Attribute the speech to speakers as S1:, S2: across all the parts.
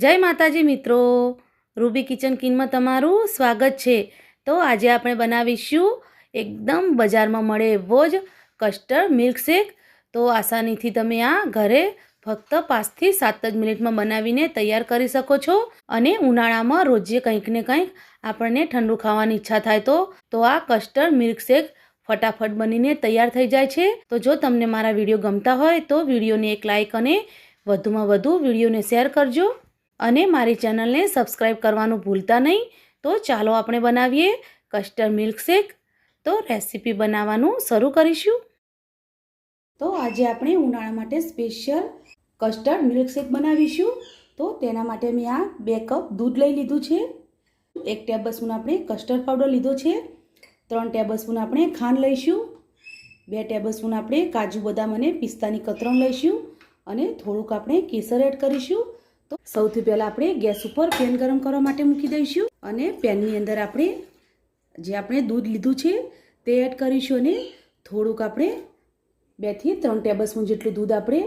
S1: જય માતાજી મિત્રો. રૂબી કિચન કિનમાં તમારું સ્વાગત છે. તો આજે આપણે બનાવીશું એકદમ બજારમાં મળે એવો જ કસ્ટર્ડ મિલ્કશેક. તો આસાનીથી તમે આ ઘરે ફક્ત પાંચથી સાત જ મિનિટમાં બનાવીને તૈયાર કરી શકો છો. અને ઉનાળામાં રોજે કંઈક ને કંઈક આપણને ઠંડુ ખાવાની ઈચ્છા થાય તો તો આ કસ્ટર્ડ મિલ્કશેક ફટાફટ બનીને તૈયાર થઈ જાય છે. તો જો તમને મારા વીડિયો ગમતા હોય તો વિડીયોને એક લાઇક અને વધુમાં વધુ વિડીયોને શેર કરજો. અને મારી ચેનલને સબસ્ક્રાઈબ કરવાનું ભૂલતા નહીં. તો ચાલો આપણે બનાવીએ કસ્ટર્ડ મિલ્કશેક તો રેસીપી બનાવવાનું શરૂ કરીશું. તો આજે આપણે ઉનાળા માટે સ્પેશિયલ કસ્ટર્ડ મિલ્કશેક બનાવીશું. તો તેના માટે મેં આ બે કપ દૂધ લઈ લીધું છે. એક ટેબલસ્પૂન આપણે કસ્ટર્ડ પાવડર લીધો છે. ત્રણ ટેબલસ્પૂન આપણે ખાંડ લઈશું. બે ટેબલસ્પૂન આપણે કાજુ બદામ અને પિસ્તાની કતરણ લઈશું. અને થોડુંક આપણે કેસર એડ કરીશું. તો સૌથી પહેલાં આપણે ગેસ ઉપર પેન ગરમ કરવા માટે મૂકી દઈશું અને પેનની અંદર આપણે જે આપણે દૂધ લીધું છે તે એડ કરીશું અને થોડુંક આપણે બેથી ત્રણ ટેબલ જેટલું દૂધ આપણે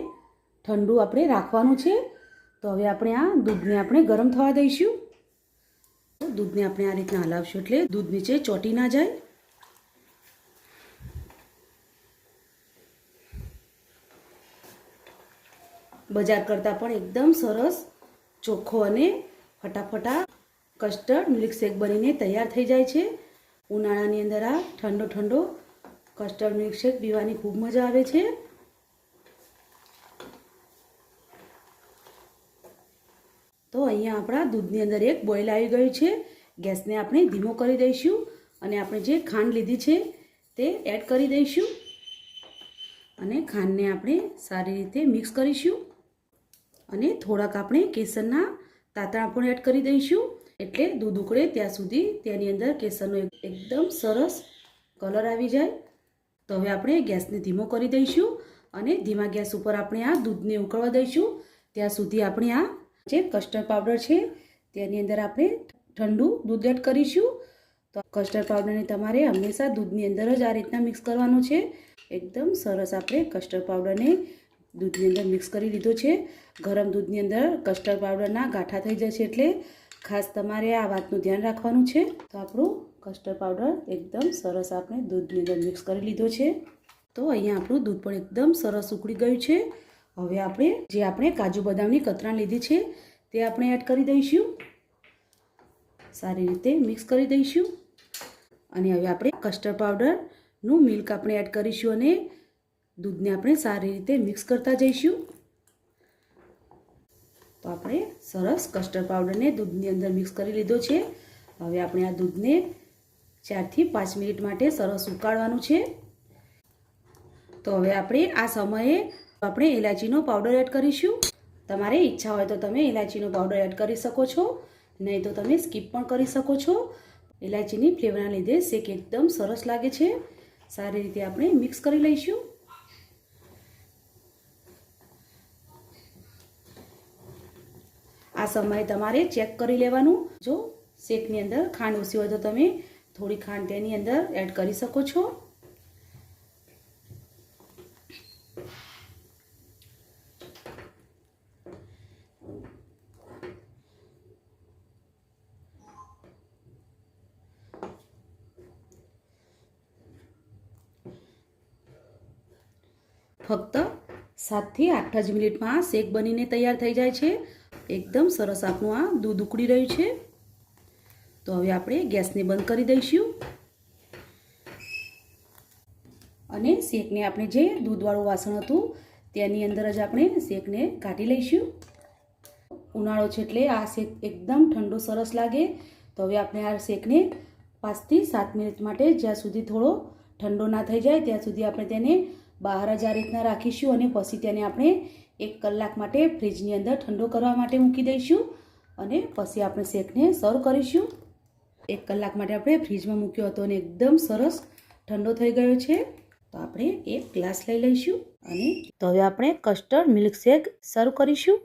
S1: ઠંડુ આપણે રાખવાનું છે. તો હવે આપણે આ દૂધને આપણે ગરમ થવા દઈશું. દૂધને આપણે આ રીતના હલાવશું એટલે દૂધ નીચે ચોટી ના જાય. બજાર કરતાં પણ એકદમ સરસ ચોખ્ખો અને ફટાફટા કસ્ટર્ડ મિલ્કશેક બનીને તૈયાર થઈ જાય છે. ઉનાળાની અંદર આ ઠંડો ઠંડો કસ્ટર્ડ મિલ્કશેક પીવાની ખૂબ મજા આવે છે. તો અહીંયા આપણા દૂધની અંદર એક બોઇલ આવી ગયું છે. ગેસને આપણે ધીમો કરી દઈશું અને આપણે જે ખાંડ લીધી છે તે એડ કરી દઈશું. અને ખાંડને આપણે સારી રીતે મિક્સ કરીશું. અને થોડાક આપણે કેસરના તાતણા પણ એડ કરી દઈશું. એટલે દૂધ ઉકળે ત્યાં સુધી તેની અંદર કેસરનો એકદમ સરસ કલર આવી જાય. તો હવે આપણે ગેસને ધીમો કરી દઈશું અને ધીમા ગેસ ઉપર આપણે આ દૂધને ઉકળવા દઈશું. ત્યાં સુધી આપણે આ જે કસ્ટર્ડ પાવડર છે તેની અંદર આપણે ઠંડુ દૂધ એડ કરીશું. તો કસ્ટર્ડ પાવડરને તમારે હંમેશા દૂધની અંદર જ આ રીતના મિક્સ કરવાનું છે. એકદમ સરસ આપણે કસ્ટર્ડ પાવડરને દૂધની અંદર મિક્સ કરી લીધો છે. ગરમ દૂધની અંદર કસ્ટર્ડ પાવડરના ગાંઠા થઈ જશે એટલે ખાસ તમારે આ વાતનું ધ્યાન રાખવાનું છે. તો આપણું કસ્ટર્ડ પાવડર એકદમ સરસ આપણે દૂધની અંદર મિક્સ કરી લીધો છે. તો અહીંયા આપણું દૂધ પણ એકદમ સરસ ઉકળી ગયું છે. હવે આપણે જે આપણે કાજુ બદામની કતરણ લીધી છે તે આપણે એડ કરી દઈશું. સારી રીતે મિક્સ કરી દઈશું. અને હવે આપણે કસ્ટર્ડ પાવડરનું મિલ્ક આપણે એડ કરીશું અને દૂધને આપણે સારી રીતે મિક્સ કરતા જઈશું. તો આપણે સરસ કસ્ટર્ડ પાવડરને દૂધની અંદર મિક્સ કરી લીધો છે. હવે આપણે આ દૂધને ચારથી પાંચ મિનિટ માટે સરસ ઉકાળવાનું છે. તો હવે આપણે આ સમયે આપણે ઇલાયચીનો પાવડર એડ કરીશું. તમારે ઈચ્છા હોય તો તમે ઇલાયચીનો પાવડર એડ કરી શકો છો. નહીં તો તમે સ્કીપ પણ કરી શકો છો. ઇલાયચીની ફ્લેવરના લીધે શેક એકદમ સરસ લાગે છે. સારી રીતે આપણે મિક્સ કરી લઈશું. આ સમયે તમારે ચેક કરી લેવાનું. જો શેકની અંદર ખાંડ ઓછી હોય તો તમે થોડી ખાંડ તેની અંદર એડ કરી શકો છો. ફક્ત સાતથી આઠ જ મિનિટમાં શેક બનીને તૈયાર થઈ જાય છે. એકદમ સરસ આપણું આ દૂધ ઉકળી રહ્યું છે. તો હવે આપણે ગેસને બંધ કરી દઈશું. અને શેકને આપણે જે દૂધવાળું વાસણ હતું, તેની અંદર જ આપણે શેકને કાઢી લઈશું. ઉનાળો છે એટલે આ શેક એકદમ ઠંડો સરસ લાગે. તો હવે આપણે આ શેકને પાંચથી સાત મિનિટ માટે જ્યાં સુધી થોડો ઠંડો ના થઈ જાય, ત્યાં સુધી આપણે તેને બહાર જ આ રીતના રાખીશું અને પછી તેને આપણે એક કલાક માટે ફ્રીજની અંદર ઠંડો કરવા માટે મૂકી દઈશું અને પછી આપણે શેકને સર્વ કરીશું. એક કલાક માટે આપણે ફ્રીજમાં મૂક્યો હતો અને એકદમ સરસ ઠંડો થઈ ગયો છે. તો આપણે એક ગ્લાસ લઈ લઈશું અને તો હવે આપણે કસ્ટર્ડ મિલ્કશેક સર્વ કરીશું.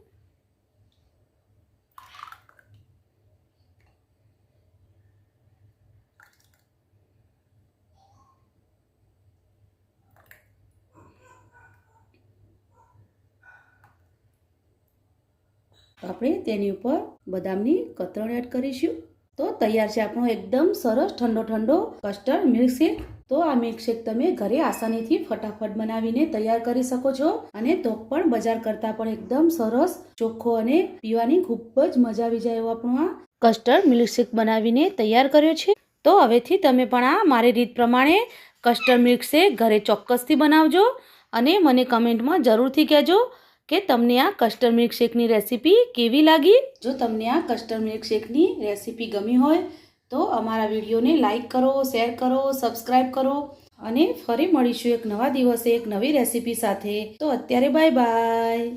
S1: આપણે તેની ઉપર બદામની કતરણ એડ કરીશું. તો તૈયાર છે આપણો એકદમ સરસ ઠંડો ઠંડો કસ્ટર્ડ મિલ્કશેક. તો આ મિલ્કશેક તમે ઘરે આસાનીથી ફટાફટ બનાવીને તૈયાર કરી શકો છો અને તો પણ બજાર કરતાં પણ એકદમ સરસ, ચોખ્ખો અને પીવાની ખૂબ જ મજા આવી જાય એવો આપણો આ કસ્ટર્ડ મિલ્કશેક બનાવીને તૈયાર કર્યો છે. તો હવેથી તમે પણ આ મારી રીત પ્રમાણે કસ્ટર્ડ મિલ્કશેક ઘરે ચોક્કસથી બનાવજો અને મને કમેન્ટમાં જરૂરથી કહેજો. કે તમને આ કસ્ટર્ડ મિલ્કશેકની રેસીપી કેવી લાગી? જો તમને આ કસ્ટર્ડ મિલ્કશેકની રેસીપી ગમી હોય, તો અમારા વિડીયોને લાઇક કરો શેર કરો સબસ્ક્રાઈબ કરો અને ફરી મળીશું એક નવા દિવસે એક નવી રેસીપી સાથે. તો અત્યારે બાય બાય